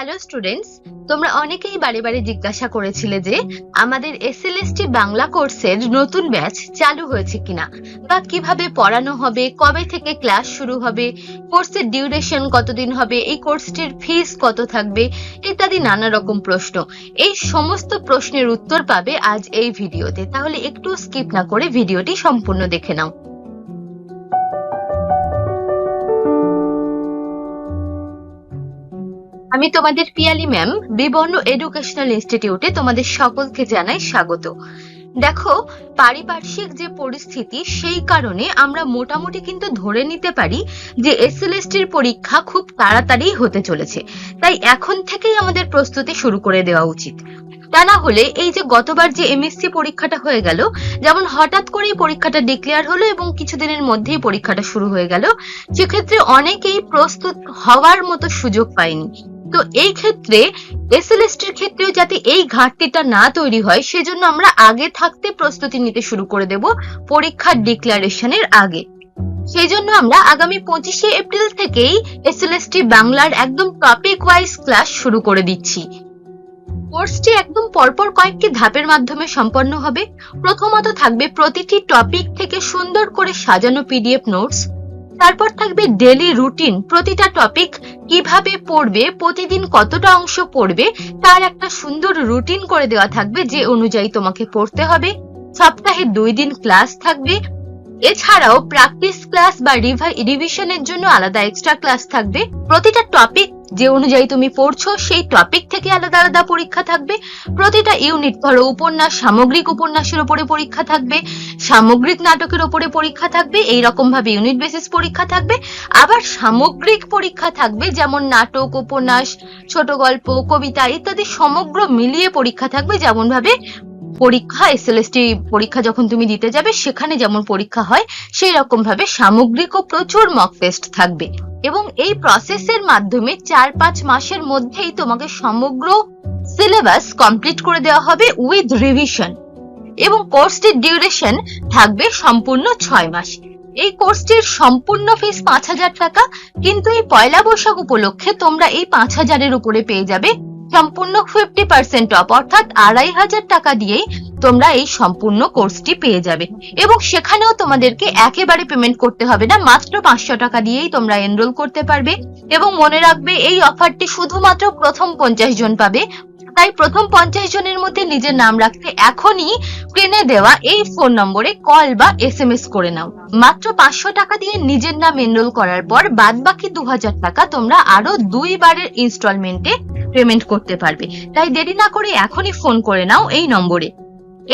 Hello students তোমরা অনেকেই বারে বারে জিজ্ঞাসা করেছিলে যে, আমাদের এসএলএসটি বাংলা কোর্সের নতুন ব্যাচ চালু হয়েছে কিনা বা কীভাবে পড়ানো হবে, কবে থেকে ক্লাস শুরু হবে, কোর্সের ডিউরেশন কতদিন হবে, এই কোর্সটির ফিস কত থাকবে, ইত্যাদি নানা রকম প্রশ্ন। এই সমস্ত প্রশ্নের উত্তর পাবে আজ এই ভিডিওতে। তাহলে একটু স্কিপ না করে ভিডিওটি সম্পূর্ণ দেখে নাও। আমি তোমাদের পিয়ালি ম্যাম, বিবর্ণ এডুকেশনাল ইনস্টিটিউটে তোমাদের সকলকে জানাই স্বাগত। দেখো, পারিপার্শ্বিক যে পরিস্থিতি, সেই কারণে আমরা মোটামুটি কিন্তু ধরে নিতে পারি যে এসএলএসটির পরীক্ষা খুব তাড়াতাড়ি হতে চলেছে। তাই এখন থেকেই আমাদের প্রস্তুতি শুরু করে দেওয়া উচিত। তা না হলে এই যে গতবার যে এমএসসি পরীক্ষাটা হয়ে গেল, যেমন হঠাৎ করেই পরীক্ষাটা ডিক্লেয়ার হলো এবং কিছুদিনের মধ্যেই পরীক্ষাটা শুরু হয়ে গেল, সেক্ষেত্রে অনেকেই প্রস্তুত হওয়ার মতো সুযোগ পায়নি। তো এই ক্ষেত্রে এসএলএসটির ক্ষেত্রেও যাতে এই ঘাটতিটা না তৈরি হয়, সেজন্য আমরা আগে থাকতে প্রস্তুতি নিতে শুরু করে দেব পরীক্ষার ডিক্লারেশনের আগে। সেই জন্য আমরা আগামী পঁচিশে এপ্রিল থেকেই এসএলএসটি বাংলার একদম টপিক ওয়াইজ ক্লাস শুরু করে দিচ্ছি। কোর্সটি একদম পরপর কয়েকটি ধাপের মাধ্যমে সম্পন্ন হবে। প্রথমত থাকবে প্রতিটি টপিক থেকে সুন্দর করে সাজানো পিডিএফ নোটস তারপর থাকবে ডেলি রুটিন প্রতিটা টপিক কীভাবে পড়বে, প্রতিদিন কতটা অংশ পড়বে, তার একটা সুন্দর রুটিন করে দেওয়া থাকবে যে অনুযায়ী তোমাকে পড়তে হবে। সপ্তাহে দুই দিন ক্লাস থাকবে এছাড়াও প্র্যাকটিস ক্লাস বা রিভিশনের জন্য আলাদা এক্সট্রা ক্লাস থাকবে। প্রতিটা টপিক যে অনুযায়ী তুমি পড়ছো, সেই টপিক থেকে আলাদা আলাদা পরীক্ষা থাকবে। প্রতিটা ইউনিট ধরো উপন্যাস, সামগ্রিক উপন্যাসের উপরে পরীক্ষা থাকবে, সামগ্রিক নাটকের উপরে পরীক্ষা থাকবে এই রকম ভাবে ইউনিট বেসিস পরীক্ষা থাকবে। আবার সামগ্রিক পরীক্ষা থাকবে, যেমন নাটক, উপন্যাস, ছোট গল্প, কবিতা ইত্যাদি সমগ্র মিলিয়ে পরীক্ষা থাকবে যেমন ভাবে পরীক্ষা এসএলএসটি পরীক্ষা যখন তুমি দিতে যাবে, সেখানে যেমন পরীক্ষা হয়, সেই রকম ভাবে সামগ্রিক ও প্রচুর মক টেস্ট থাকবে। এবং এই প্রসেসের মাধ্যমে চার পাঁচ মাসের মধ্যেই তোমাকে সমগ্র সিলেবাস কমপ্লিট করে দেওয়া হবে উইথ রিভিশন এবং কোর্সটির ডিউরেশন থাকবে সম্পূর্ণ ছয় মাস। এই কোর্সটির সম্পূর্ণ ফিস পাঁচ হাজার টাকা, কিন্তু এই পয়লা বৈশাখ উপলক্ষে তোমরা এই পাঁচ হাজারের উপরে পেয়ে যাবে সম্পূর্ণ ফিফটি পার্সেন্ট অফ অর্থাৎ আড়াই হাজার টাকা দিয়েই তোমরা এই সম্পূর্ণ কোর্সটি পেয়ে যাবে। এবং সেখানেও তোমাদেরকে একেবারে পেমেন্ট করতে হবে না, মাত্র পাঁচশো টাকা দিয়েই তোমরা এনরোল করতে পারবে। এবং মনে রাখবে, এই অফারটি শুধুমাত্র প্রথম পঞ্চাশ জন পাবে তাই প্রথম পঞ্চাশ জনের মধ্যে নিজের নাম রাখতে এখনই স্ক্রিনে দেওয়া এই ফোন নম্বরে কল বা এসএমএস করে নাও। মাত্র পাঁচশো টাকা দিয়ে নিজের নাম এনরোল করার পর বাদ বাকি দু হাজার টাকা তোমরা আরও দুইবারের ইনস্টলমেন্টে পেমেন্ট করতে পারবে। তাই দেরি না করে এখনই ফোন করে নাও এই নম্বরে।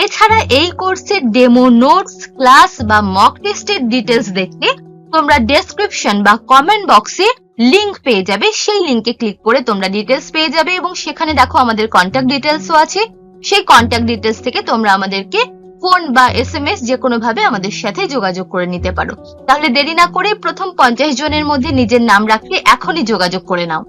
এছাড়া এই কোর্সের ডেমো নোটস ক্লাস বা মক টেস্টের ডিটেলস দেখতে তোমরা ডেসক্রিপশন বা কমেন্ট বক্সে লিংক পেয়ে যাবে, সেই লিংকে ক্লিক করে তোমরা ডিটেলস পেয়ে যাবে এবং সেখানে দেখো আমাদের কন্ট্যাক্ট ডিটেলসও আছে। সেই কন্ট্যাক্ট ডিটেলস থেকে তোমরা আমাদেরকে ফোন বা এস এম এস যে কোনো ভাবে আমাদের সাথে যোগাযোগ করে নিতে পারো। তাহলে দেরি না করে প্রথম পঞ্চাশ জনের মধ্যে নিজের নাম রাখলে এখনই যোগাযোগ করে নাও।